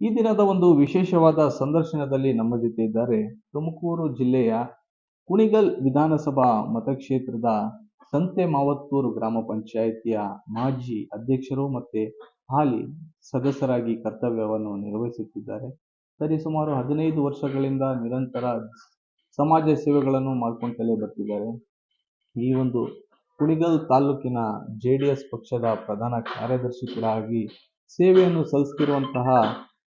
ಈ ದಿನದ ಒಂದು ವಿಶೇಷವಾದ ಸಂದರ್ಶನದಲ್ಲಿ ನಮ್ಮ ಜೊತೆ ಇದ್ದಾರೆ ತುಮಕೂರು ಜಿಲ್ಲೆಯ ಕುಣಿಗಲ್ ವಿಧಾನಸಭಾ ಮತಕ್ಷೇತ್ರದ ಸಂತೆ ಮಾವತ್ತೂರು ಗ್ರಾಮ ಪಂಚಾಯಿತಿಯ ಮಾಜಿ ಅಧ್ಯಕ್ಷರು ಮತ್ತೆ ಹಾಲಿ ಸದಸ್ಯರಾಗಿ ಕರ್ತವ್ಯವನ್ನು ನಿರ್ವಹಿಸುತ್ತಿದ್ದಾರೆ. ಸರಿ, ಸುಮಾರು ಹದಿನೈದು ವರ್ಷಗಳಿಂದ ನಿರಂತರ ಸಮಾಜ ಸೇವೆಗಳನ್ನು ಮಾಡ್ಕೊಂತಲೇ ಬರ್ತಿದ್ದಾರೆ. ಈ ಒಂದು ಕುಣಿಗಲ್ ತಾಲೂಕಿನ ಜೆ ಪಕ್ಷದ ಪ್ರಧಾನ ಕಾರ್ಯದರ್ಶಿ ಕೂಡ ಆಗಿ ಸೇವೆಯನ್ನು ಸಲ್ಲಿಸುತ್ತಿರುವಂತಹ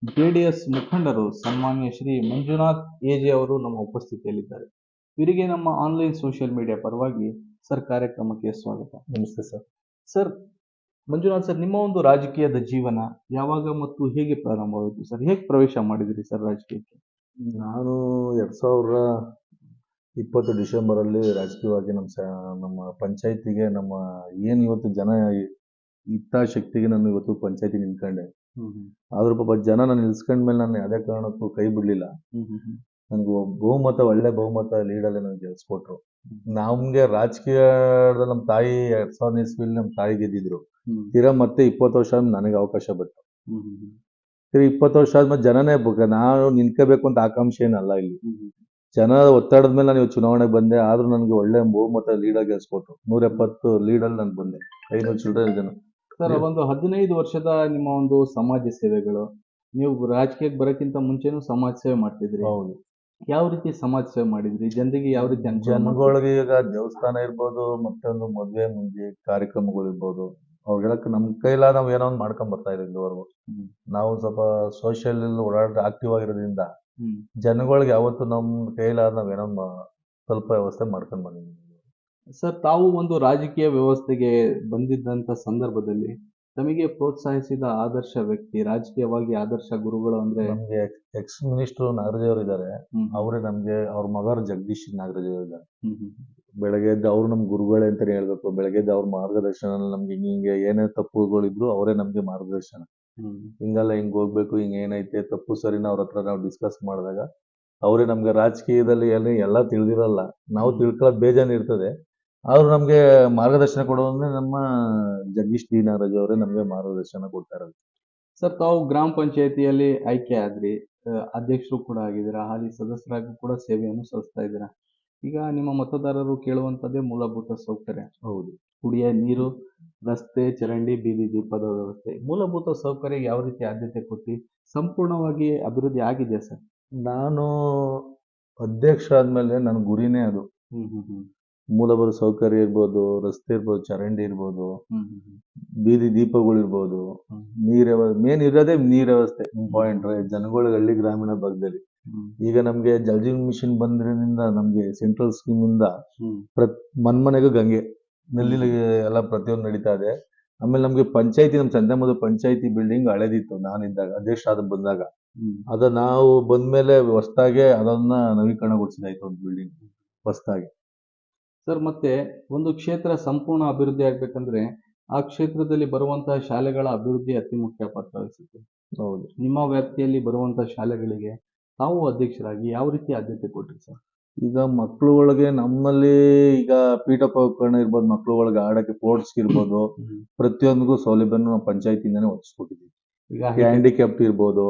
ಜೆ ಡಿ ಎಸ್ ಮುಖಂಡರು ಸನ್ಮಾನ್ಯ ಶ್ರೀ ಮಂಜುನಾಥ್ ಎಜೆ ಅವರು ನಮ್ಮ ಉಪಸ್ಥಿತಿಯಲ್ಲಿದ್ದಾರೆ. ಇವರಿಗೆ ನಮ್ಮ ಆನ್ಲೈನ್ ಸೋಷಿಯಲ್ ಮೀಡಿಯಾ ಪರವಾಗಿ ಸರ್ ಕಾರ್ಯಕ್ರಮಕ್ಕೆ ಸ್ವಾಗತ. ನಮಸ್ತೆ ಸರ್. ಸರ್ ಮಂಜುನಾಥ್ ಸರ್ ನಿಮ್ಮ ಒಂದು ರಾಜಕೀಯದ ಜೀವನ ಯಾವಾಗ ಮತ್ತು ಹೇಗೆ ಪ್ರಾರಂಭವಾಯಿತು ಸರ್? ಹೇಗೆ ಪ್ರವೇಶ ಮಾಡಿದಿರಿ ಸರ್ ರಾಜಕೀಯಕ್ಕೆ? ನಾನು ಎರಡ್ ಸಾವಿರ ಇಪ್ಪತ್ತು ಡಿಸೆಂಬರಲ್ಲಿ ರಾಜಕೀಯವಾಗಿ ನಮ್ಮ ಸ ನಮ್ಮ ಪಂಚಾಯತಿಗೆ ನಮ್ಮ ಏನು ಇವತ್ತು ಜನ ಇಚ್ಛಾಶಕ್ತಿಗೆ ನಾನು ಇವತ್ತು ಪಂಚಾಯತಿ ನಿಂತ್ಕೊಂಡೆ. ಆದ್ರೂ ಪಾಪ ಜನ ನಾನು ನಿಲ್ಸ್ಕೊಂಡ್ಮೇಲೆ ನಾನು ಯಾವುದೇ ಕಾರಣಕ್ಕೂ ಕೈ ಬಿಡಲಿಲ್ಲ. ನನಗೆ ಬಹುಮತ ಒಳ್ಳೆ ಬಹುಮತ ಲೀಡಲ್ಲೇ ನನಗೆ ಗೆಲ್ಸ್ಕೊಟ್ರು ನಮ್ಗೆ ರಾಜಕೀಯದಲ್ಲಿ ನಮ್ಮ ತಾಯಿ ಎರಡ್ ಸಾವಿರದ ಇಸ್ವಿಲಿ ನಮ್ಮ ತಾಯಿ ಗೆದ್ದಿದ್ರು. ತೀರಾ ಮತ್ತೆ ಇಪ್ಪತ್ತು ವರ್ಷ ಆದ್ಮೇಲೆ ನನಗೆ ಅವಕಾಶ ಬಂತು. ತೀರಾ ಇಪ್ಪತ್ತು ವರ್ಷ ಆದ್ಮೇಲೆ ಜನನೇ ನಾನು ನಿಂತ್ಕೋಬೇಕು ಅಂತ ಆಕಾಂಕ್ಷೆ ಏನಲ್ಲ ಇಲ್ಲಿ. ಜನ ಒತ್ತಡದ ಮೇಲೆ ನಾನು ಚುನಾವಣೆಗೆ ಬಂದೆ. ಆದ್ರೂ ನನಗೆ ಒಳ್ಳೆ ಬಹುಮತ ಲೀಡ್ ಗೆಲ್ಸ್ಕೊಟ್ರು. ನೂರ ಎಪ್ಪತ್ತು ಲೀಡಲ್ಲಿ ನಾನು ಬಂದೆ. ಐನೂರು ಚಿಲ್ಡ್ರನ್ ಜನ. ಸರ್ ಒಂದು ಹದಿನೈದು ವರ್ಷದ ನಿಮ್ಮ ಒಂದು ಸಮಾಜ ಸೇವೆಗಳು ನೀವು ರಾಜಕೀಯಕ್ಕೆ ಬರೋಕ್ಕಿಂತ ಮುಂಚೆನೂ ಸಮಾಜ ಸೇವೆ ಮಾಡ್ತಿದ್ರಿ. ಹೌದು. ಯಾವ ರೀತಿ ಸಮಾಜ ಸೇವೆ ಮಾಡಿದ್ರಿ? ಜನರಿಗೆ ಯಾವ ರೀತಿ ಜನಗಳಿಗೆ ಈಗ ದೇವಸ್ಥಾನ ಇರ್ಬೋದು ಮತ್ತೊಂದು ಮದುವೆ ಮುಂಜಿ ಕಾರ್ಯಕ್ರಮಗಳು ಇರ್ಬೋದು ಅವ್ರಿಗೆಲ್ಲ ನಮ್ ಕೈಲ ನಾವ್ ಏನೋ ಒಂದು ಮಾಡ್ಕೊಂಡ್ ಬರ್ತಾ ಇದ್ದೀವಿ ಇಲ್ಲಿವರೆಗೂ. ನಾವು ಸ್ವಲ್ಪ ಸೋಷಿಯಲ್ ಓಡಾಡ ಆಕ್ಟಿವ್ ಆಗಿರೋದ್ರಿಂದ ಜನಗಳಿಗೆ ಯಾವತ್ತು ನಮ್ ಕೈಲಾದ ನಾವ್ ಏನೋ ಸ್ವಲ್ಪ ವ್ಯವಸ್ಥೆ ಮಾಡ್ಕೊಂಡ್ ಬಂದಿದ್ದೀವಿ. ಸರ್ ತಾವು ಒಂದು ರಾಜಕೀಯ ವ್ಯವಸ್ಥೆಗೆ ಬಂದಿದ್ದಂಥ ಸಂದರ್ಭದಲ್ಲಿ ತಮಗೆ ಪ್ರೋತ್ಸಾಹಿಸಿದ ಆದರ್ಶ ವ್ಯಕ್ತಿ ರಾಜಕೀಯವಾಗಿ ಆದರ್ಶ ಗುರುಗಳು ಅಂದ್ರೆ? ನಮ್ಗೆ ಎಕ್ಸ್ ಮಿನಿಸ್ಟರ್ ನಾಗರಾಜ್ ಇದ್ದಾರೆ ಹ್ಮ್. ಅವರೇ ನಮ್ಗೆ ಅವ್ರ ಮಗರು ಜಗದೀಶ್ ನಾಗರಾಜವರು ಇದ್ದಾರೆ ಹ್ಮ್ ಹ್ಮ್ ಬೆಳಗ್ಗೆ ಎದ್ದು ಅವ್ರು ನಮ್ ಗುರುಗಳೇ ಅಂತಾನೆ ಹೇಳ್ಬೇಕು. ಬೆಳಗ್ಗೆ ಎದ್ದು ಅವ್ರ ಮಾರ್ಗದರ್ಶನ ನಮ್ಗೆ ಹಿಂಗೆ ಹಿಂಗೆ ಏನೇ ತಪ್ಪುಗಳಿದ್ರು ಅವರೇ ನಮ್ಗೆ ಮಾರ್ಗದರ್ಶನ. ಹ್ಮ್. ಹಿಂಗಲ್ಲ ಹಿಂಗ್ ಹೋಗ್ಬೇಕು ಹಿಂಗ್ ಏನೈತೆ ತಪ್ಪು ಸರಿನ ಅವ್ರ ಹತ್ರ ನಾವು ಡಿಸ್ಕಸ್ ಮಾಡಿದಾಗ ಅವರೇ ನಮ್ಗೆ ರಾಜಕೀಯದಲ್ಲಿ ಎಲ್ಲ ಎಲ್ಲ ತಿಳಿದಿರಲ್ಲ. ನಾವು ತಿಳ್ಕೊಳ್ಳೋದು ಬೇಜಾನ್ ಇರ್ತದೆ. ಅವ್ರು ನಮ್ಗೆ ಮಾರ್ಗದರ್ಶನ ಕೊಡುವಂದ್ರೆ ನಮ್ಮ ಜಗದೀಶ್ ಡಿ ನಾಗರಾಜ್ ಅವರೇ ನಮಗೆ ಮಾರ್ಗದರ್ಶನ ಕೊಡ್ತಾ ಇರೋದು. ಸರ್ ತಾವು ಗ್ರಾಮ ಪಂಚಾಯತಿಯಲ್ಲಿ ಆಯ್ಕೆ ಆದ್ರಿ ಅಧ್ಯಕ್ಷರು ಕೂಡ ಆಗಿದ್ದೀರಾ ಹಾಲಿ ಸದಸ್ಯರಾಗಿ ಕೂಡ ಸೇವೆಯನ್ನು ಸಲ್ಲಿಸ್ತಾ ಇದ್ದೀರಾ? ಈಗ ನಿಮ್ಮ ಮತದಾರರು ಕೇಳುವಂತದ್ದೇ ಮೂಲಭೂತ ಸೌಕರ್ಯ. ಹೌದು. ಕುಡಿಯ ನೀರು ರಸ್ತೆ ಚರಂಡಿ ಬೀದಿ ದೀಪದ ವ್ಯವಸ್ಥೆ ಮೂಲಭೂತ ಸೌಕರ್ಯ ಯಾವ ರೀತಿ ಆದ್ಯತೆ ಕೊಟ್ಟು ಸಂಪೂರ್ಣವಾಗಿ ಅಭಿವೃದ್ಧಿ ಆಗಿದೆ ಸರ್? ನಾನು ಅಧ್ಯಕ್ಷ ಆದ್ಮೇಲೆ ನನ್ನ ಗುರಿನೇ ಅದು. ಹ್ಮ್ ಹ್ಮ್ ಹ್ಮ್. ಮೂಲಭೂತ ಸೌಕರ್ಯ ಇರ್ಬೋದು ರಸ್ತೆ ಇರ್ಬೋದು ಚರಂಡಿ ಇರ್ಬೋದು ಬೀದಿ ದೀಪಗಳಿರ್ಬೋದು ಇರ್ಬೋದು ನೀರ್ ಮೇನ್ ಇರೋದೇ ನೀರ್ ವ್ಯವಸ್ಥೆ ಪಾಯಿಂಟ್ ಜನಗಳಿಗೆ ಹಳ್ಳಿ ಗ್ರಾಮೀಣ ಭಾಗದಲ್ಲಿ. ಈಗ ನಮ್ಗೆ ಜಲ್ ಜೀವನ್ ಮಿಷನ್ ಬಂದ್ರಿಂದ ನಮ್ಗೆ ಸೆಂಟ್ರಲ್ ಸ್ಕೀಮ್ ಇಂದ ಪ್ರತ್ ಮನ್ಮನೆಗೂ ಗಂಗೆ ನಲ್ಲಿ ಎಲ್ಲ ಪ್ರತಿಯೊಂದು ನಡೀತಾ ಇದೆ. ಆಮೇಲೆ ನಮ್ಗೆ ಪಂಚಾಯತಿ ನಮ್ ಸಂತೆಮದು ಪಂಚಾಯತಿ ಬಿಲ್ಡಿಂಗ್ ಹಳೆದಿತ್ತು ನಾನಿದ್ದಾಗ ಅಧ್ಯಕ್ಷ ಆದ ಬಂದಾಗ. ಅದ ನಾವು ಬಂದ್ಮೇಲೆ ಹೊಸ್ದಾಗೆ ಅದನ್ನ ನವೀಕರಣಗೊಳಿಸಿದಾಯ್ತು ಒಂದು ಬಿಲ್ಡಿಂಗ್ ಹೊಸ್ದಾಗಿ. ಸರ್ ಮತ್ತೆ ಒಂದು ಕ್ಷೇತ್ರ ಸಂಪೂರ್ಣ ಅಭಿವೃದ್ಧಿ ಆಗ್ಬೇಕಂದ್ರೆ ಆ ಕ್ಷೇತ್ರದಲ್ಲಿ ಬರುವಂತಹ ಶಾಲೆಗಳ ಅಭಿವೃದ್ಧಿ ಅತಿ ಮುಖ್ಯ ಪಾತ್ರ ವಹಿಸುತ್ತೆ. ಹೌದು. ನಿಮ್ಮ ವ್ಯಾಪ್ತಿಯಲ್ಲಿ ಬರುವಂತಹ ಶಾಲೆಗಳಿಗೆ ತಾವು ಅಧ್ಯಕ್ಷರಾಗಿ ಯಾವ ರೀತಿ ಆದ್ಯತೆ ಕೊಟ್ರಿ ಸರ್? ಈಗ ಒಳಗೆ ನಮ್ಮಲ್ಲಿ ಈಗ ಪೀಠೋಪಕರಣ ಇರ್ಬೋದು ಮಕ್ಳುಗಳಿಗೆ ಆಡಕ್ಕೆ ಸ್ಪೋರ್ಟ್ಸ್ ಇರ್ಬೋದು ಪ್ರತಿಯೊಂದಿಗೂ ಸೌಲಭ್ಯನ ನಾವು ಪಂಚಾಯತಿಯಿಂದಾನೇ ಒದಗಿಸ್ಕೊಟ್ಟಿದ್ದೀವಿ. ಈಗ ಹ್ಯಾಂಡಿಕ್ಯಾಪ್ಟ್ ಇರ್ಬೋದು.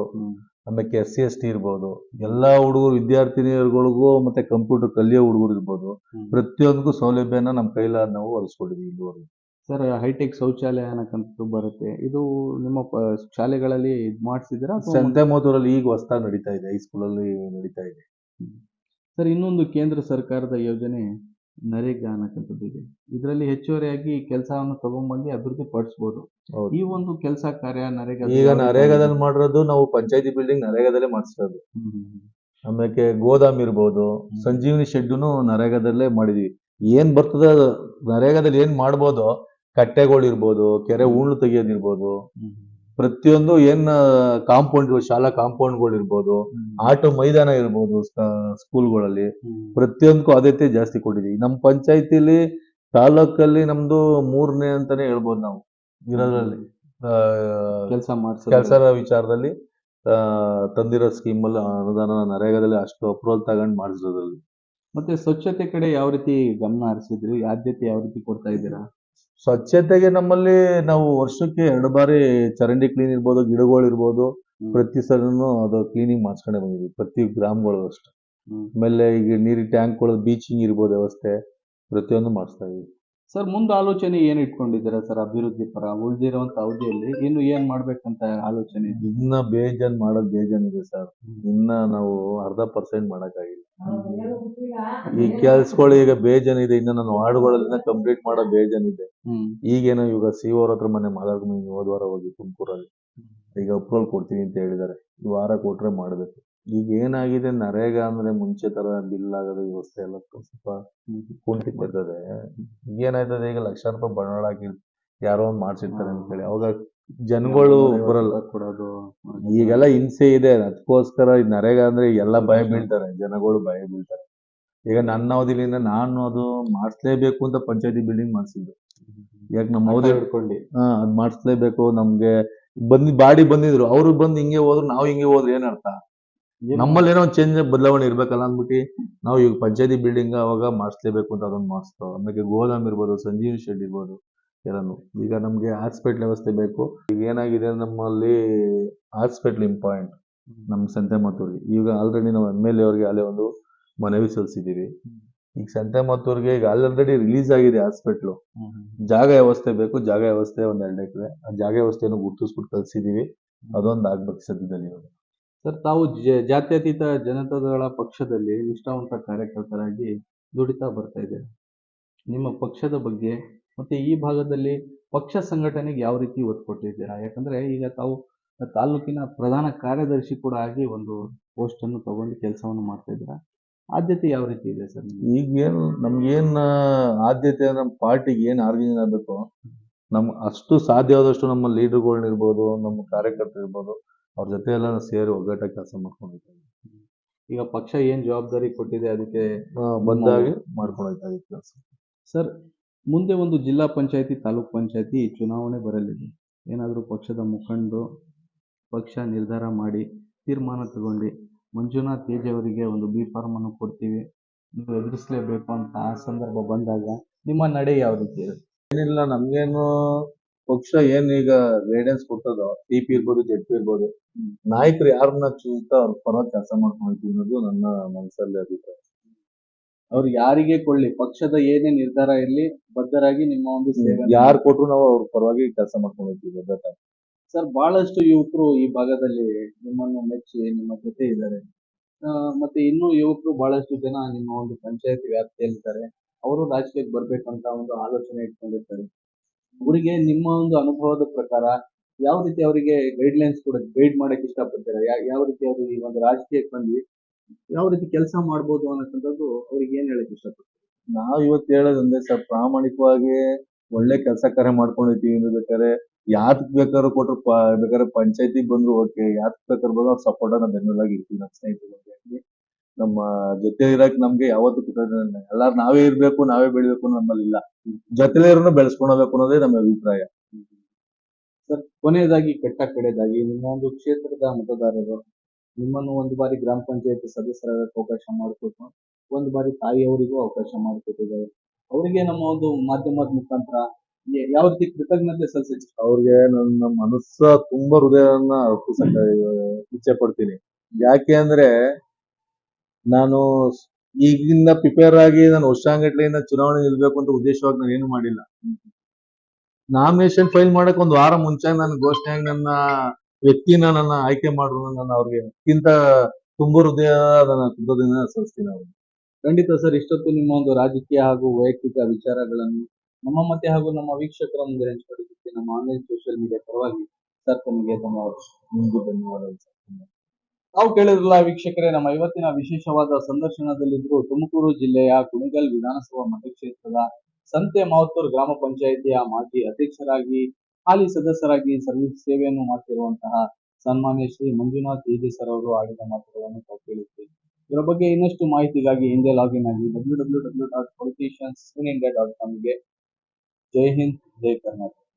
ಆಮೇಲೆ ಎಸ್ ಸಿ ಎಸ್ ಟಿ ಇರ್ಬೋದು ಎಲ್ಲ ಹುಡುಗರು ವಿದ್ಯಾರ್ಥಿನಿಯರುಗಳಿಗೂ ಮತ್ತೆ ಕಂಪ್ಯೂಟರ್ ಕಲಿಯೋ ಹುಡುಗರು ಇರ್ಬೋದು. ಪ್ರತಿಯೊಂದಕ್ಕೂ ಸೌಲಭ್ಯನ ನಮ್ಮ ಕೈಲಾದ ನಾವು ಒದಗಿಸ್ಕೊಟ್ಟಿದ್ದೀವಿ ಇಲ್ಲಿವರೆಗೂ. ಸರ್ ಹೈಟೆಕ್ ಶೌಚಾಲಯ ಅನ್ನಕ್ಕಂಥದ್ದು ಬರುತ್ತೆ. ಇದು ನಿಮ್ಮ ಪ ಶಾಲೆಗಳಲ್ಲಿ ಇದು ಮಾಡಿಸಿದ್ದೀರಾ ಸಂತೆಮೋತೂರಲ್ಲಿ ಈಗ ಹೊಸ್ದಾಗಿ ನಡೀತಾ ಇದೆ ಹೈಸ್ಕೂಲಲ್ಲಿ ನಡೀತಾ ಇದೆ. ಸರ್ ಇನ್ನೊಂದು ಕೇಂದ್ರ ಸರ್ಕಾರದ ಯೋಜನೆ ನರೇಗಾ ಅನ್ನಕ್ಕಂಥದ್ದು ಇದೆ ಇದರಲ್ಲಿ ಹೆಚ್ಚುವರಿಯಾಗಿ ಕೆಲಸವನ್ನು ತಗೊಂಡ್ಬಂದು ಅಭಿವೃದ್ಧಿ ಪಡಿಸ್ಬೋದು. ಹೌದು. ಈ ಒಂದು ಕೆಲಸ ಕಾರ್ಯ ನರೇಗಾ ಈಗ ನರೇಗಾದಲ್ಲಿ ಮಾಡಿರೋದು ನಾವು ಪಂಚಾಯತಿ ಬಿಲ್ಡಿಂಗ್ ನರೇಗಾದಲ್ಲೇ ಮಾಡಿಸಿರೋದು ಆಮೇಲೆ ಗೋದಾಮ್ ಇರ್ಬೋದು ಸಂಜೀವಿನಿ ಶೆಡ್ಡುನು ನರೇಗಾದಲ್ಲೇ ಮಾಡಿದೀವಿ. ಏನ್ ಬರ್ತದ ನರೇಗಾದಲ್ಲಿ ಏನ್ ಮಾಡ್ಬೋದು ಕಟ್ಟೆಗಳು ಇರ್ಬೋದು ಕೆರೆ ಹೂಳು ತೆಗಿಯೋದಿರ್ಬೋದು. ಪ್ರತಿಯೊಂದು ಏನ್ ಕಾಂಪೌಂಡ್ ಶಾಲಾ ಕಾಂಪೌಂಡ್ಗಳು ಇರ್ಬೋದು ಆಟ ಮೈದಾನ ಇರ್ಬೋದು ಸ್ಕೂಲ್ಗಳಲ್ಲಿ ಪ್ರತಿಯೊಂದಕ್ಕೂ ಆದ್ಯತೆ ಜಾಸ್ತಿ ಕೊಟ್ಟಿದೀವಿ ನಮ್ಮ ಪಂಚಾಯತಿಲಿ ತಾಲೂಕಲ್ಲಿ ನಮ್ದು ಮೂರನೇ ಅಂತಾನೆ ಹೇಳ್ಬೋದು ನಾವು ಇರೋದ್ರಲ್ಲಿ. ಕೆಲಸ ಮಾಡಿ ಕೆಲಸ ವಿಚಾರದಲ್ಲಿ ತಂದಿರೋ ಸ್ಕೀಮ್ ಅಲ್ಲಿ ಅನುದಾನ ನರೇಗಾದಲ್ಲಿ ಅಷ್ಟು ಅಪ್ರೂವಲ್ ತಗೊಂಡ್ ಮಾಡಿಸಿರೋದ್ರಲ್ಲಿ ಮತ್ತೆ ಸ್ವಚ್ಛತೆ ಕಡೆ ಯಾವ ರೀತಿ ಗಮನ ಹರಿಸಿದ್ರಿ? ಆದ್ಯತೆ ಯಾವ ರೀತಿ ಕೊಡ್ತಾ ಇದ್ದೀರಾ? ಸ್ವಚ್ಛತೆಗೆ ನಮ್ಮಲ್ಲಿ ನಾವು ವರ್ಷಕ್ಕೆ ಎರಡು ಬಾರಿ ಚರಂಡಿ ಕ್ಲೀನ್ ಇರ್ಬೋದು ಗಿಡಗಳು ಇರ್ಬೋದು. ಪ್ರತಿ ಸಲನು ಅದು ಕ್ಲೀನಿಂಗ್ ಮಾಡ್ಸ್ಕೊಂಡೆ ಬಂದಿದ್ವಿ ಪ್ರತಿ ಗ್ರಾಮಗಳು ಅಷ್ಟೇ. ಆಮೇಲೆ ಈಗ ನೀರಿನ ಟ್ಯಾಂಕ್ಗಳು ಬೀಚಿಂಗ್ ಇರ್ಬೋದು ವ್ಯವಸ್ಥೆ ಪ್ರತಿಯೊಂದು ಮಾಡಿಸ್ತಾ ಇದೀವಿ ಸರ್ ಮುಂದೆ ಆಲೋಚನೆ ಏನ್ ಇಟ್ಕೊಂಡಿದ್ದೀರಾ ಸರ್ ಅಭಿವೃದ್ಧಿ ಪರ? ಉಳಿದಿರುವಂತ ಅವಧಿಯಲ್ಲಿ ಇನ್ನು ಏನ್ ಮಾಡ್ಬೇಕಂತ ಆಲೋಚನೆ? ಇದೆ? ಇನ್ನ ಬೇಜಾನ್ ಮಾಡೋದ್ ಬೇಜಾನ್ ಇದೆ ಸರ್. ಇನ್ನ ನಾವು ಅರ್ಧ ಪರ್ಸೆಂಟ್ ಮಾಡಕ್ಕಾಗಿಲ್ಲ. ಈ ಕೆಲ್ಸಗಳು ಈಗ ಬೇಜನ್ ಇದೆ. ಇನ್ನ ನಾನು ವಾರ್ಡ್ಗಳಲ್ಲಿ ಕಂಪ್ಲೀಟ್ ಮಾಡೋ ಬೇಜನ್ ಇದೆ. ಹ್ಮ್. ಈಗೇನೋ ಇವಾಗ ಸಿ ಅವ್ರ ಹತ್ರ ಮನೆ ಮಾತಾಡ್ಕೊಂಡು ಹೋದ್ವಾರ ಹೋಗಿ ತುಮಕೂರಲ್ಲಿ. ಈಗ ಅಪ್ರೂವಲ್ ಕೊಡ್ತೀನಿ ಅಂತ ಹೇಳಿದ್ದಾರೆ. ಈ ವಾರ ಕೊಟ್ರೆ ಮಾಡ್ಬೇಕು. ಈಗ ಏನಾಗಿದೆ ನರೇಗಾ ಅಂದ್ರೆ ಮುಂಚೆ ತರ ಬಿಲ್ ಆಗೋದು ವ್ಯವಸ್ಥೆ ಎಲ್ಲ ಸ್ವಲ್ಪ ಈಗ ಏನಾಯ್ತದೆ ಈಗ ಲಕ್ಷ ರೂಪಾಯಿ ಬಂಡವಾಳ ಹಾಕಿ ಯಾರೋ ಒಂದ್ ಮಾಡ್ಸಿರ್ತಾರೆ ಅಂತ ಹೇಳಿ. ಅವಾಗ ಜನಗಳು ಬರಲ್ಲ. ಕೊಡೋದು ಈಗೆಲ್ಲ ಹಿಂಸೆ ಇದೆ. ಅದಕ್ಕೋಸ್ಕರ ಈಗ ನರೇಗಾ ಅಂದ್ರೆ ಎಲ್ಲ ಭಯ ಬೀಳ್ತಾರೆ. ಜನಗಳು ಭಯ ಬೀಳ್ತಾರೆ. ಈಗ ನನ್ನ ಅವಧಿಲಿಂದ ನಾನು ಅದು ಮಾಡಿಸ್ಲೇಬೇಕು ಅಂತ ಪಂಚಾಯತಿ ಬಿಲ್ಡಿಂಗ್ ಮಾಡಿಸಿದ್ದು. ಯಾಕೆ ನಮ್ಮ ಅವಧಿ ಹಿಡ್ಕೊಂಡು. ಹಾ ಅದ್ ಮಾಡಿಸ್ಲೇಬೇಕು ನಮ್ಗೆ. ಬಂದ್ ಬಾಡಿ ಬಂದಿದ್ರು. ಅವ್ರು ಬಂದು ಹಿಂಗೆ ಹೋದ್ರು ನಾವು ಹಿಂಗೆ ಹೋದ್ರೆ ಏನ್ ಅರ್ಥ ನಮ್ಮಲ್ಲಿ ಏನೋ? ಒಂದು ಚೇಂಜ್ ಬದಲಾವಣೆ ಇರ್ಬೇಕಲ್ಲ ಅಂದ್ಬಿಟ್ಟು ನಾವು ಈಗ ಪಂಚಾಯತಿ ಬಿಲ್ಡಿಂಗ್ ಅವಾಗ ಮಾಡಿಸ್ಲೇಬೇಕು ಅಂತ ಅದೊಂದು ಮಾಡಿಸ್ತು ಆಮೇಲೆ ಗೋದಾಮ್ ಇರ್ಬೋದು ಸಂಜೀವ್ ಶೆಡ್ ಇರ್ಬೋದು ಎಲ್ಲಾನು. ಈಗ ನಮ್ಗೆ ಹಾಸ್ಪಿಟ್ಲ್ ವ್ಯವಸ್ಥೆ ಬೇಕು. ಈಗ ಏನಾಗಿದೆ ನಮ್ಮಲ್ಲಿ ಹಾಸ್ಪಿಟ್ಲ್ ಇಂಪಾರ್ಟೆಂಟ್ ನಮ್ಮ ಸಂತೆಮತ್ತೂರಿಗೆ. ಈಗ ಆಲ್ರೆಡಿ ನಾವು ಎಂ ಎಲ್ ಎ ಅವ್ರಿಗೆ ಅಲ್ಲೇ ಒಂದು ಮನವಿ ಸಲ್ಲಿಸಿದ್ದೀವಿ. ಈಗ ಸಂತೆಮತ್ತೂರಿಗೆ ಈಗ ಆಲ್ರೆಡಿ ರಿಲೀಸ್ ಆಗಿದೆ ಹಾಸ್ಪಿಟ್ಲು ಜಾಗ ವ್ಯವಸ್ಥೆ ಬೇಕು ಜಾಗ ವ್ಯವಸ್ಥೆ ಒಂದ್ ಎರಡು ಎಕರೆ. ಆ ಜಾಗ ವ್ಯವಸ್ಥೆಯನ್ನು ಗುರುತಿಸ್ಬಿಟ್ಟು ಕಲ್ಸಿದೀವಿ ಅದೊಂದು ಆಗ್ಬೇಕು ಸದ್ಯದಲ್ಲಿ ಇವಾಗ ಸರ್, ತಾವು ಜಾತ್ಯತೀತ ಜನತಾದಳ ಪಕ್ಷದಲ್ಲಿ ನಿಷ್ಠಾವಂತ ಕಾರ್ಯಕರ್ತರಾಗಿ ದುಡಿತಾ ಬರ್ತಾ ಇದೆ ನಿಮ್ಮ ಪಕ್ಷದ ಬಗ್ಗೆ ಮತ್ತೆ ಈ ಭಾಗದಲ್ಲಿ ಪಕ್ಷ ಸಂಘಟನೆಗೆ ಯಾವ ರೀತಿ ಒತ್ತು ಕೊಟ್ಟಿದ್ದೀರಾ? ಯಾಕಂದ್ರೆ ಈಗ ತಾವು ತಾಲೂಕಿನ ಪ್ರಧಾನ ಕಾರ್ಯದರ್ಶಿ ಕೂಡ ಆಗಿ ಒಂದು ಪೋಸ್ಟ್ ಅನ್ನು ತಗೊಂಡು ಕೆಲಸವನ್ನು ಮಾಡ್ತಾ ಇದ್ದೀರಾ? ಆದ್ಯತೆ ಯಾವ ರೀತಿ ಇದೆ ಸರ್? ಈಗ ಏನು ನಮ್ಗೇನ್ ಆದ್ಯತೆ ನಮ್ಮ ಪಾರ್ಟಿಗೆ ಏನ್ ಆರ್ಗನೈಸ್ ಆಗಬೇಕು, ನಮ್ ಅಷ್ಟು ಸಾಧ್ಯವಾದಷ್ಟು ನಮ್ಮ ಲೀಡರ್ಗಳನ್ನ ಇರ್ಬೋದು, ನಮ್ಮ ಕಾರ್ಯಕರ್ತರು ಇರ್ಬೋದು ಅವ್ರ ಜೊತೆ ಎಲ್ಲ ಸೇರಿ ಒಗ್ಗಟ್ಟಾಗಿ ಕೆಲಸ ಮಾಡ್ಕೊಂಡಿದ್ದೀವಿ ಈಗ ಪಕ್ಷ ಏನ್ ಜವಾಬ್ದಾರಿ ಕೊಟ್ಟಿದೆ ಅದಕ್ಕೆ ಬಂದಾಗಿ ಮಾಡ್ಕೊಂಡೋಗ್ತಾ ಕೆಲಸ. ಸರ್ ಮುಂದೆ ಒಂದು ಜಿಲ್ಲಾ ಪಂಚಾಯತಿ ತಾಲೂಕ್ ಪಂಚಾಯತಿ ಚುನಾವಣೆ ಬರಲಿದೆ. ಏನಾದರೂ ಪಕ್ಷದ ಮುಖಂಡರು ಪಕ್ಷ ನಿರ್ಧಾರ ಮಾಡಿ ತೀರ್ಮಾನ ತಗೊಂಡು ಮಂಜುನಾಥ್ ತೇಜವರಿಗೆ ಒಂದು ಬಿ ಫಾರ್ಮ್ ಅನ್ನು ಕೊಡ್ತೀವಿ ನೀವು ಎದುರಿಸಲೇಬೇಕು ಅಂತ ಆ ಸಂದರ್ಭ ಬಂದಾಗ ನಿಮ್ಮ ನಡೆ ಯಾವ ರೀತಿ ಇರುತ್ತೆ ಏನಿಲ್ಲ ನಮ್ಗೇನು ಪಕ್ಷ ಏನ್ ಈಗ ಗೈಡೆನ್ಸ್ ಕೊಟ್ಟದೋ ಟಿ ಪಿ ಇರ್ಬೋದು ಜೆಡ್ ಪಿ ಇರ್ಬೋದು ನಾಯಕರು ಯಾರನ್ನ ಚೂಸ್ತಾ ಅವ್ರ ಪರವಾಗಿ ಕೆಲಸ ಮಾಡ್ಕೊಳ್ತೀವಿ ಅನ್ನೋದು ನನ್ನ ಮನಸ್ಸಲ್ಲಿ ಅಭಿಪ್ರಾಯ. ಅವ್ರು ಯಾರಿಗೆ ಕೊಳ್ಳಿ ಪಕ್ಷದ ಏನೇ ನಿರ್ಧಾರ ಇರಲಿ ಬದ್ಧರಾಗಿ ನಿಮ್ಮ ಒಂದು ಸೇವೆ ಯಾರು ಕೊಟ್ರು ನಾವು ಅವ್ರ ಪರವಾಗಿ ಕೆಲಸ ಮಾಡ್ಕೊಂಡು ಹೋಗ್ತೀವಿ ಸರ್ ಬಹಳಷ್ಟು ಯುವಕರು ಈ ಭಾಗದಲ್ಲಿ ನಿಮ್ಮನ್ನು ಮೆಚ್ಚಿ ನಿಮ್ಮ ಜೊತೆ ಇದ್ದಾರೆ. ಮತ್ತೆ ಇನ್ನೂ ಯುವಕರು ಬಹಳಷ್ಟು ಜನ ನಿಮ್ಮ ಒಂದು ಪಂಚಾಯತ್ ವ್ಯಾಪ್ತಿಯಲ್ಲಿದ್ದಾರೆ. ಅವರು ರಾಜಕೀಯಕ್ಕೆ ಬರ್ಬೇಕಂತ ಒಂದು ಆಲೋಚನೆ ಇಟ್ಕೊಂಡಿರ್ತಾರೆ ಅವರಿಗೆ ನಿಮ್ಮ ಒಂದು ಅನುಭವದ ಪ್ರಕಾರ ಯಾವ ರೀತಿ ಅವರಿಗೆ ಗೈಡ್ಲೈನ್ಸ್ ಕೂಡ ಗೈಡ್ ಮಾಡಕ್ ಇಷ್ಟಪಡ್ತಾರೆ? ಯಾವ ರೀತಿ ಅವರು ಈ ಒಂದು ರಾಜಕೀಯಕ್ಕೆ ಬಂದು ಯಾವ ರೀತಿ ಕೆಲಸ ಮಾಡ್ಬೋದು ಅನ್ನೋಂಥದ್ದು ಅವ್ರಿಗೆ ಏನ್ ಹೇಳಕ್ ಇಷ್ಟಪಡ್ತಾರೆ? ನಾವ್ ಇವತ್ತು ಹೇಳೋದಂದ್ರೆ ಸರ್, ಪ್ರಾಮಾಣಿಕವಾಗಿ ಒಳ್ಳೆ ಕೆಲಸ ಕಾರ್ಯ ಮಾಡ್ಕೊಂಡಿದ್ದೀವಿ ಅಂದ್ರೆ ಬೇಕಾದ್ರೆ ಯಾತಕ್ ಬೇಕಾದ್ರೂ ಕೊಟ್ರು ಬೇಕಾದ್ರೆ ಪಂಚಾಯತಿ ಬಂದ್ರು ಓಕೆ ಯಾತಕ್ ಬೇಕಾದ್ರೂ ಬಂದ್ರು ಅವ್ರ ಸಪೋರ್ಟ್ ನಾವು ಬೆನ್ನೆಲಾಗಿ ಇರ್ತೀವಿ ನಮ್ಮ ಸ್ನೇಹಿತರು ನಮ್ಮ ಜೊತೆ ಇರಕ್ ನಮ್ಗೆ ಯಾವತ್ತೂ ಕೃತಜ್ಞತೆ. ಎಲ್ಲಾರು ನಾವೇ ಇರ್ಬೇಕು ನಾವೇ ಬೆಳಿಬೇಕು ನಮ್ಮಲ್ಲಿ ಇಲ್ಲ. ಜೊತೆ ಇರೋನು ಬೆಳೆಸ್ಕೊಳ್ಬೇಕು ಅನ್ನೋದೇ ನಮ್ಮ ಅಭಿಪ್ರಾಯ. ಸರ್ ಕೊನೆಯದಾಗಿ ಕೆಟ್ಟ ಕಡೆಯದಾಗಿ ನಿಮ್ಮ ಒಂದು ಕ್ಷೇತ್ರದ ಮತದಾರರು ನಿಮ್ಮನ್ನು ಒಂದು ಬಾರಿ ಗ್ರಾಮ ಪಂಚಾಯತ್ ಸದಸ್ಯರಾಗಕ್ಕೆ ಅವಕಾಶ ಮಾಡಿಕೊಟ್ಟು ಒಂದು ಬಾರಿ ತಾಯಿಯವರಿಗೂ ಅವಕಾಶ ಮಾಡಿಕೊಟ್ಟಿದ್ದಾರೆ. ಅವರಿಗೆ ನಮ್ಮ ಒಂದು ಮಾಧ್ಯಮದ ಮುಖಾಂತರ ಯಾವ ರೀತಿ ಕೃತಜ್ಞತೆ ಸಲ್ಲಿಸಿ ಅವ್ರಿಗೆ ನನ್ನ ಮನಸ್ಸ ತುಂಬಾ ಹೃದಯವನ್ನ ಅರ್ಪಿಸಕ್ಕ ಇಚ್ಛೆ ಪಡ್ತೀನಿ. ಯಾಕೆ ಅಂದ್ರೆ ನಾನು ಈಗಿಂದ ಪ್ರಿಪೇರ್ ಆಗಿ ನಾನು ವರ್ಷಾಂಗಟ್ಲೆಯಿಂದ ಚುನಾವಣೆ ನಿಲ್ಬೇಕು ಅಂತ ಉದ್ದೇಶವಾಗಿ ನಾನು ಏನು ಮಾಡಿಲ್ಲ. ನಾಮಿನೇಷನ್ ಫೈಲ್ ಮಾಡಕ್ ಒಂದು ವಾರ ಮುಂಚೆ ನನ್ನ ಘೋಷಣೆಯಾಗಿ ನನ್ನ ವ್ಯಕ್ತಿನ ನನ್ನ ಆಯ್ಕೆ ಮಾಡ್ರು ನಾನು ಅವ್ರಿಗೆ ಇಂತ ತುಂಬ ಹೃದಯ ನನ್ನ ಕೃತಜ್ಞ ಸಲ್ಲಿಸ್ತೀನಿ ಅವ್ರಿಗೆ. ಖಂಡಿತ ಸರ್, ಇಷ್ಟೊತ್ತು ನಿಮ್ಮ ಒಂದು ರಾಜಕೀಯ ಹಾಗೂ ವೈಯಕ್ತಿಕ ವಿಚಾರಗಳನ್ನು ನಮ್ಮ ಮತ್ತೆ ಹಾಗೂ ನಮ್ಮ ವೀಕ್ಷಕರ ಮುಂದೆ ಹಂಚಿಕೊಂಡಿದ್ದಕ್ಕೆ ನಮ್ಮ ಆನ್ಲೈನ್ ಸೋಷಿಯಲ್ ಮೀಡಿಯಾ ಪರವಾಗಿ ಸರ್, ತಮಗೆ ತಮ್ಮ ಮುಂದೆ ಧನ್ಯವಾದಗಳು ಸರ್. ನಾವು ಕೇಳಿದ್ರಲ್ಲ ವೀಕ್ಷಕರೇ, ನಮ್ಮ ಇವತ್ತಿನ ವಿಶೇಷವಾದ ಸಂದರ್ಶನದಲ್ಲಿದ್ರು ತುಮಕೂರು ಜಿಲ್ಲೆಯ ಕುಣಿಗಲ್ ವಿಧಾನಸಭಾ ಮತಕ್ಷೇತ್ರದ ಸಂತೆ ಮಾವತ್ತೂರ್ ಗ್ರಾಮ ಪಂಚಾಯಿತಿಯ ಮಾಜಿ ಅಧ್ಯಕ್ಷರಾಗಿ, ಹಾಲಿ ಸದಸ್ಯರಾಗಿ ಸರ್ವಿಸ್ ಸೇವೆಯನ್ನು ಮಾಡ್ತಿರುವಂತಹ ಸನ್ಮಾನ್ಯ ಶ್ರೀ ಮಂಜುನಾಥ್ ಈಜೆ ಸರ್ ಅವರು ಆಡಿದ ಮಾತುಗಳನ್ನು ತಾವು ಕೇಳಿದ್ವಿ. ಇದರ ಬಗ್ಗೆ ಇನ್ನಷ್ಟು ಮಾಹಿತಿಗಾಗಿ ಹಿಂದೆ ಲಾಗಿನ್ ಆಗಿ W W W dot politicians in India dot ಕಾಮ್ಗೆ. ಜೈ ಹಿಂದ್, ಜೈ ಕರ್ನಾಟಕ.